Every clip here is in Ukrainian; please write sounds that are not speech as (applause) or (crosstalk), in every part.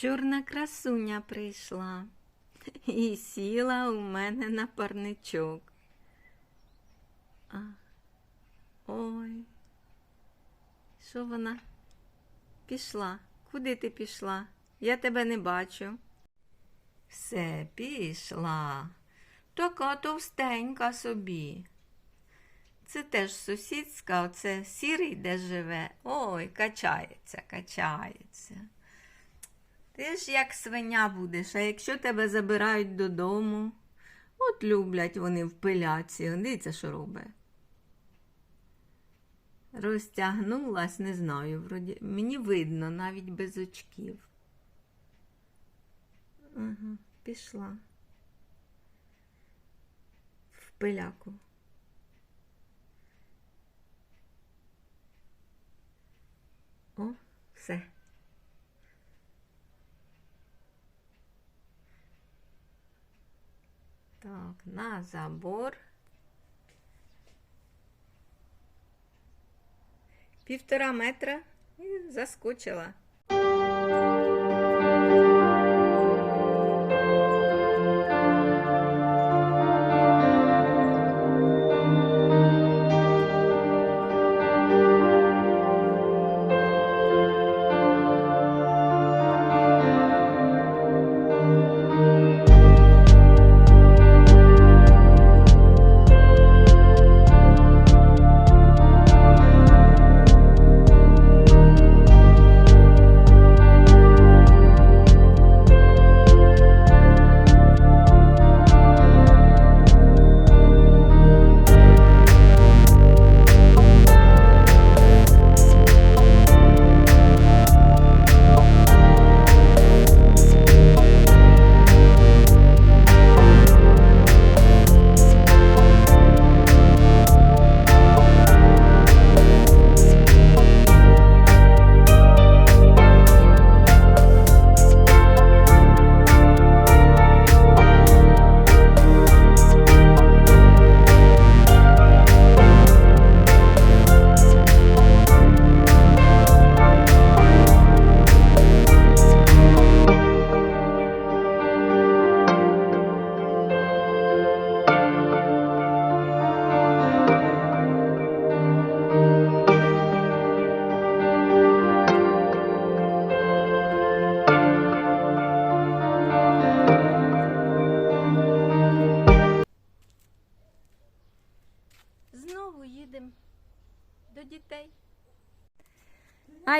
Чорна красуня прийшла і сіла у мене на парничок. А, ой, що вона? Пішла. Куди ти пішла? Я тебе не бачу. Все, пішла. Така товстенька собі. Це теж сусідська, оце сірий, де живе. Ой, качається, качається. Ти ж як свиня будеш, а якщо тебе забирають додому, от люблять вони в пиляці. Дивіться, що робить. Розтягнулась, не знаю, вроді. Мені видно навіть без очків. Ага, пішла. В пиляку. О, все. Так, на забор. Півтора метра і заскочила.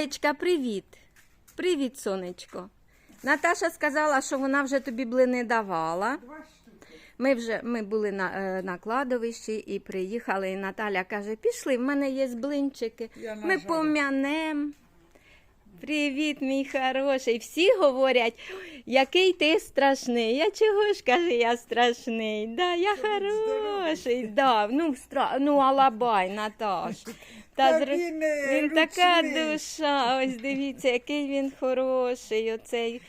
Аєчка, привіт. Привіт, сонечко. Наташа сказала, що вона вже тобі блини давала. Ми вже ми були на, е, на кладовищі і приїхали. І Наталя каже: пішли, в мене є блинчики. Ми нажарю. Привіт, мій хороший. Всі говорять, який ти страшний. Я чого ж каже, я страшний. Да, я хороший. Да. Ну, стра... ну, алабай, Наташ. (laughs) Та зр- він, е, він така душа. Ось дивіться, який він хороший, оцей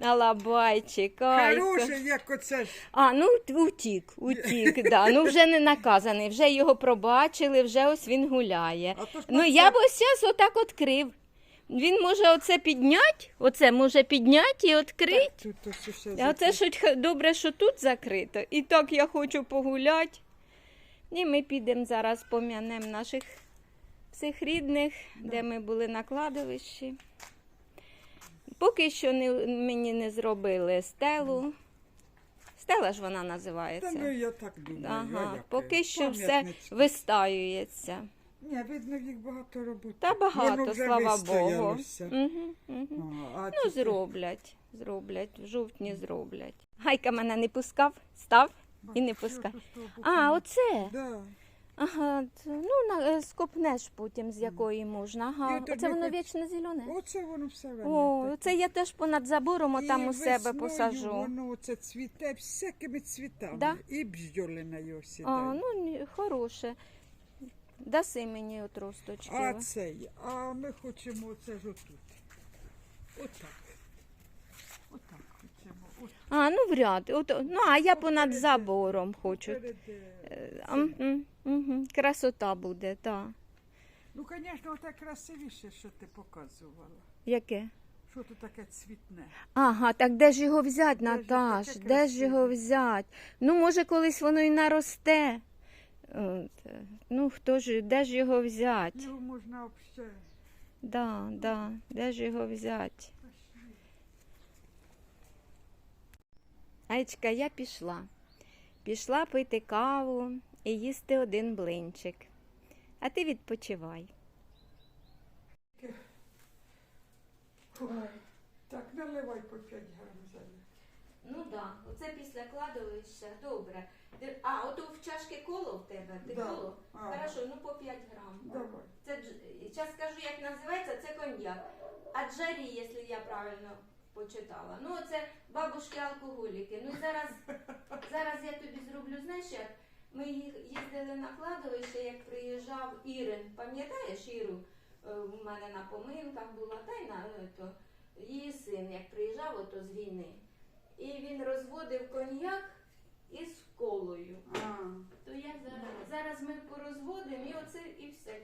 алабайчик. Ай, Хороший, як оце ж. а, ну утік, утік, да. Ну вже не наказаний, вже його пробачили, вже ось він гуляє. А то ж Ну я це- б ось зараз отак відкрив. Він може оце підняти, оце може підняти і відкрити. Тут ось усе А це хоч добре, що тут закрито. І так я хочу погуляти. І ми підемо зараз пом'янемо наших всіх рідних, де ми були на кладовищі. Поки що не, мені не зробили стелу. Стела ж вона Та називається. ну я так думаю. Ага, поки е, що все вистаюється. Ні, видно, їх багато роботи. Та багато, вже слава Богу. Угу, угу. А, а Ну, тепер- зроблять, зроблять, в жовтні зроблять. Гайка мене не пускав, став і не пускав. тут того боку? А, оце. Да. Ага, ну на, е, скопнеш потім, з якої можна. Ага, оце воно хоч- вічно зелене. Оце воно все О, це я теж понад забором І отам у себе посажу. Воно оце цвіте всякими цвітами. Да? І бджоли на його А, ну ні, хороше. Даси мені от росточки. А цей, а ми хочемо оце ж отут. Отак. Отак хочемо. От А, ну в ряд. От, ну, а я понад Попереду. забором хочу. перед, е, Е, м, мгм, Красота буде, так. Ну, звісно, так красивіше, що ти показувала. Яке? Що тут таке цвітне? Ага, так де ж його взяти, Де ж Наташ? таке Де ж його взяти? Ну, може, колись воно і наросте. От. е, Ну, хто ж, де ж його взяти? Його можна взагалі. Да, да, де ж його взяти? Айчка, я пішла. Пішла пити каву і їсти один блинчик. А ти відпочивай. Ой, так, наливай по 5 грам зелені. Ну так, да. оце після кладовища, добре. А, ото в чашки коло в тебе? Ти Да. коло? Ага. Хорошо, ну по 5 грам. Давай. Це зараз скажу, як називається, це коньяк. А джарі, якщо я правильно почитала. Ну, це бабушки алкоголіки. Ну і зараз, (laughs) зараз я тобі зроблю, знаєш як? Ми їх їздили на кладовище, як приїжджав Ірин. Пам'ятаєш Іру? Е, У мене на поминках була та й на е, то, її син, як приїжджав ото з війни. І він розводив коньяк із колою. А, То я зараз, зараз ми порозводимо і оце і все.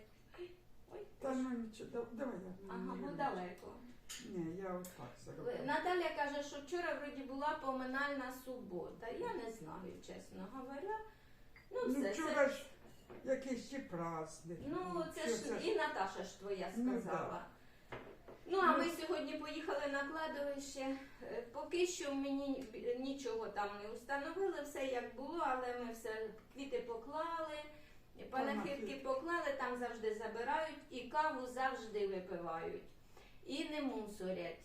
Ой, та ну нічого, да- давай я. Ага, ну далеко. Ні, я отак зроблю. Наталя каже, що вчора вроді була поминальна субота. Я не знаю, чесно говоря. Ну, Ну, все, вчора це, ж якийсь ще праздник. ну, це що ж і Наташа ж твоя Ну, сказала. Ну, а ми сьогодні поїхали на кладовище. Е, Поки що мені нічого там не установили, все як було, але ми все квіти поклали, панахидки поклали, там завжди забирають і каву завжди випивають. І не мусорять.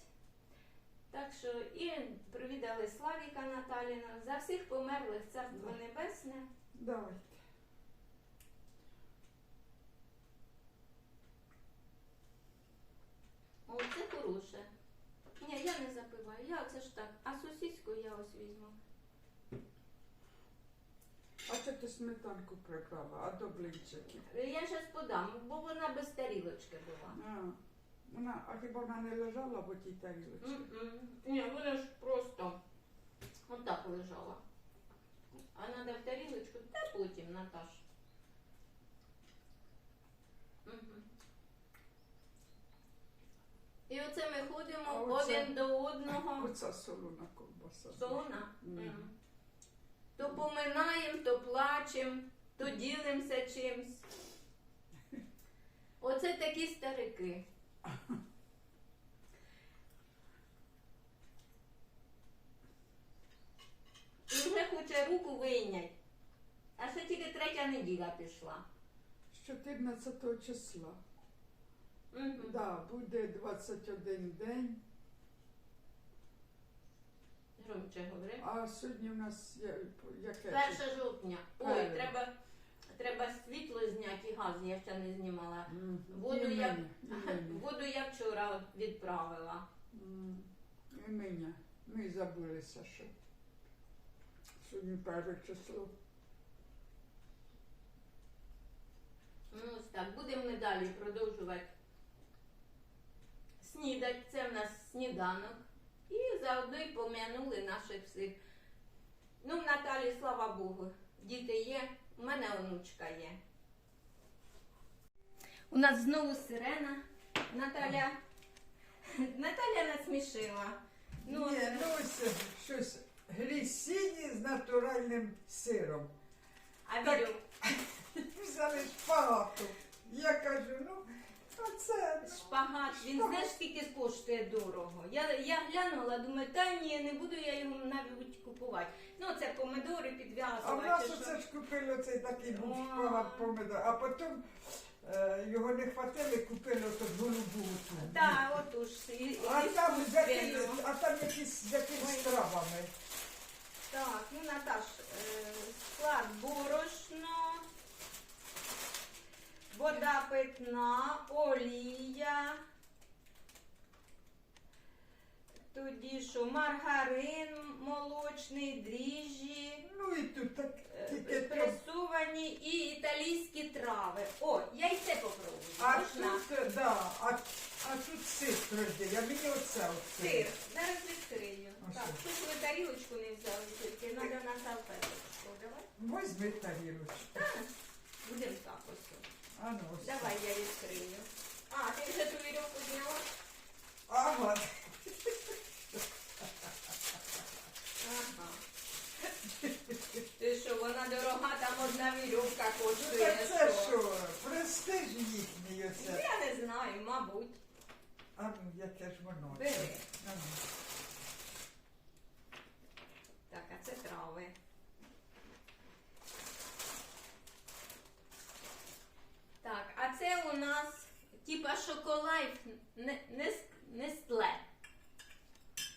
Так що і привідали Славіка Наталіна. За всіх померлих царство небесне. Давайте. О, це хороше. Ні, я не запиваю, я оце ж так. А сосиску я ось візьму. А це ти сметанку прибрала, а до блинчиків. Я зараз подам, бо вона без тарілочки була. А, вона, а хіба вона не лежала в тій тарілочці? М-м. Ні, вона ж просто отак лежала. А треба в тарілочку, та потім, Наташ. Мгм. І оце ми А ходимо оце- один до одного. Оця солона ковбаса. Солона. Мгм. Мгм. То поминаємо, то плачемо, то ділимося чимсь. Оце такі старики. І вже хоче руку вийнять. А ще тільки третя неділя пішла. З 14 числа. Мгм. Да, буде 21 день, Громче говори. а сьогодні у нас яке? Перше жовтня. Ой, треба, треба світло зняти і газ, я ще не знімала. Мгм. Воду І я- мені, і. (laughs) Воду я вчора відправила. М, І мене. Ми забулися, що сьогодні перше число. Ну, ось так, будемо ми далі продовжувати снідати. Це в нас сніданок. І заодно й пом'янули наших всіх. Ну, в Наталі, слава Богу, діти є, у мене онучка є. У нас знову сирена. Наталя. Наталя насмішила. Ну, Ні, ну ось щось глісіні з натуральним сиром. а так. (laughs) Взяли шпагату. Я кажу, ну, оце. ну, Шпагат, він знаєш, скільки коштує дорого. Я, я глянула, думаю, та ні, не буду я його навіть купувати. Ну, це помидори А в підв'язувати. нас чи оце ж купили цей такий був О. шпагат помидор, а потім е, його не хватили, купили ото голубу. ту. Так, отож. І, А і там, з якимись- іскусственну. а там якісь з якимись Ой. травами. Так, ну Наташ, е, склад борошно, вода питна, олія. Тоді що, маргарин молочний, дріжджі. Ну і тут так Е. Пресовані і італійські трави. О, яйце попробую. А Можна? тут, е, да, а, а тут сир твердий, а мені оце оце. Сир. Зараз відкрию. А Так, що? тут ви тарілочку не взяли, тільки треба на салфеточку. Давай. Возьми тарілочку. Так, будемо так ось. А ну, ось. Давай я відкрию. А, ти вже ту вірьовку зняла? Ага. Ага. Ти що, вона дорога, там одна вірьовка Ну, коштує. так це що, престиж їхній оце. Я не знаю, мабуть. А ну, яке ж воно? Бери. А ну. Так, а це трави. Так, а це у нас типа шоколайф не, не, Нестле.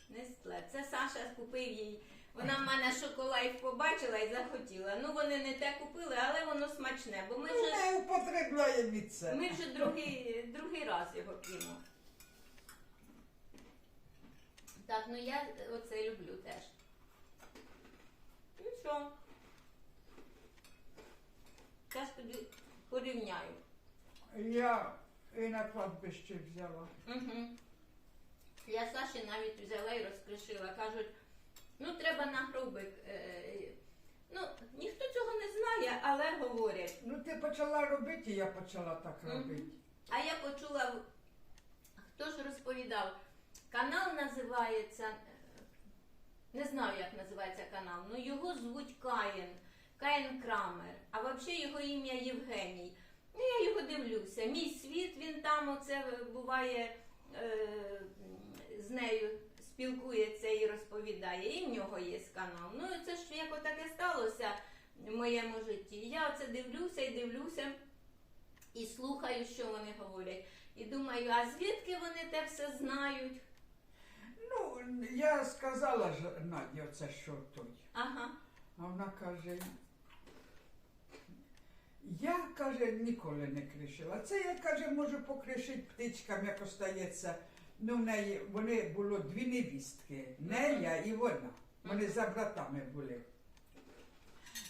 Нестле. Це Саша купив їй. Вона в мене шоколайф побачила і захотіла. Ну вони не те купили, але воно смачне, бо ми Ну, вже, не употребляє від це. ми вже другий, другий раз його п'ємо. Так, ну я оце люблю теж. Ну що? Зараз тобі порівняю. Я і на кладбище взяла. Угу. Я Саші навіть взяла і розкришила. Кажуть, ну треба на грубик. Е, ну, ніхто цього не знає, але говорять. Ну ти почала робити, я почала так робити. А я почула, хто ж розповідав, канал називається, е, не знаю, як називається канал, але його звуть Каїн, Каїн Крамер, а взагалі його ім'я Євгеній. Ну, я його дивлюся. Мій світ, він там оце буває е, з нею спілкується і розповідає, і в нього є канал. Ну, це ж як отаке сталося в моєму житті. Я оце дивлюся і дивлюся і слухаю, що вони говорять. І думаю, а звідки вони те все знають? Ну, я сказала ж Наді, оце що той. Ага. А вона каже, я каже, ніколи не кришила. Це я каже, можу покришити птичкам, як остається. Ну, в неї вони було дві невістки, нея і вона. Вони за братами були.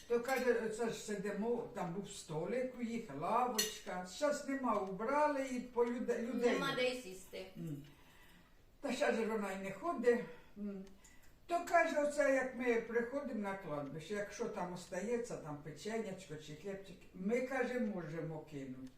То каже, це ж сидимо, там був столик у їх, лавочка. Зараз нема, убрали і по людей. Нема де сісти. Та ще ж вона й не ходить. То каже, оце як ми приходимо на кладбище, якщо там остається, там печенячко чи хлібчик, ми каже, можемо кинути.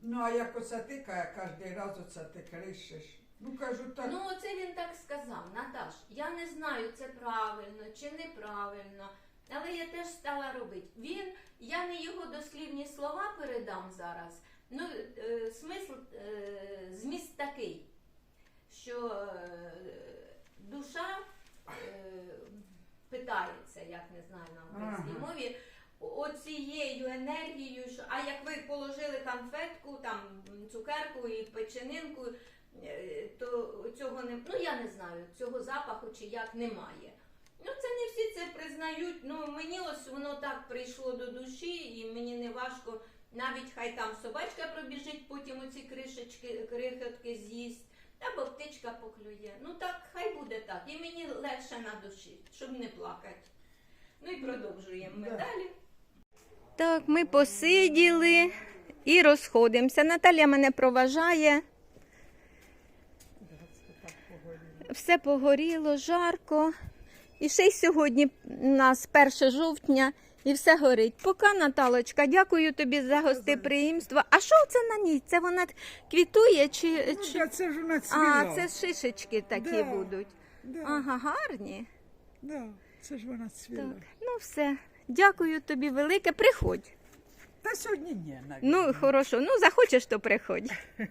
Ну а як оце ти кожен раз оце ти кришиш. Ну кажу, так. Ну, оце він так сказав, Наташ. Я не знаю, це правильно чи неправильно. Але я теж стала робити. Він, я не його дослівні слова передам зараз. Ну, е, смисл, е, зміст такий, що е, душа питається, як не знаю на українській Ага. мові, оцією енергією, що а як ви положили конфетку, там цукерку і печенинку, е, то цього не ну я не знаю, цього запаху чи як немає. Ну це не всі це признають. Ну мені ось воно так прийшло до душі, і мені не важко. Навіть хай там собачка пробіжить, потім оці кришечки, крихотки з'їсть, або птичка поклює. Ну так, хай буде так. І мені легше на душі, щоб не плакати. Ну і продовжуємо ми далі. Так, ми посиділи і розходимося. Наталя мене проважає. Все погоріло, жарко. І ще й сьогодні у нас 1 жовтня і все горить. Поки, Наталочка, дякую тобі за гостеприємство. А що це на ній? Це вона квітує чи. Ну, чи... це ж вона А, це шишечки такі Да. будуть. Да, Ага, гарні. да, це ж вона цвіла. Так, ну все. Дякую тобі велике. Приходь. Та сьогодні ні, навіть. Ну, хорошо, ну захочеш, то приходь. (laughs)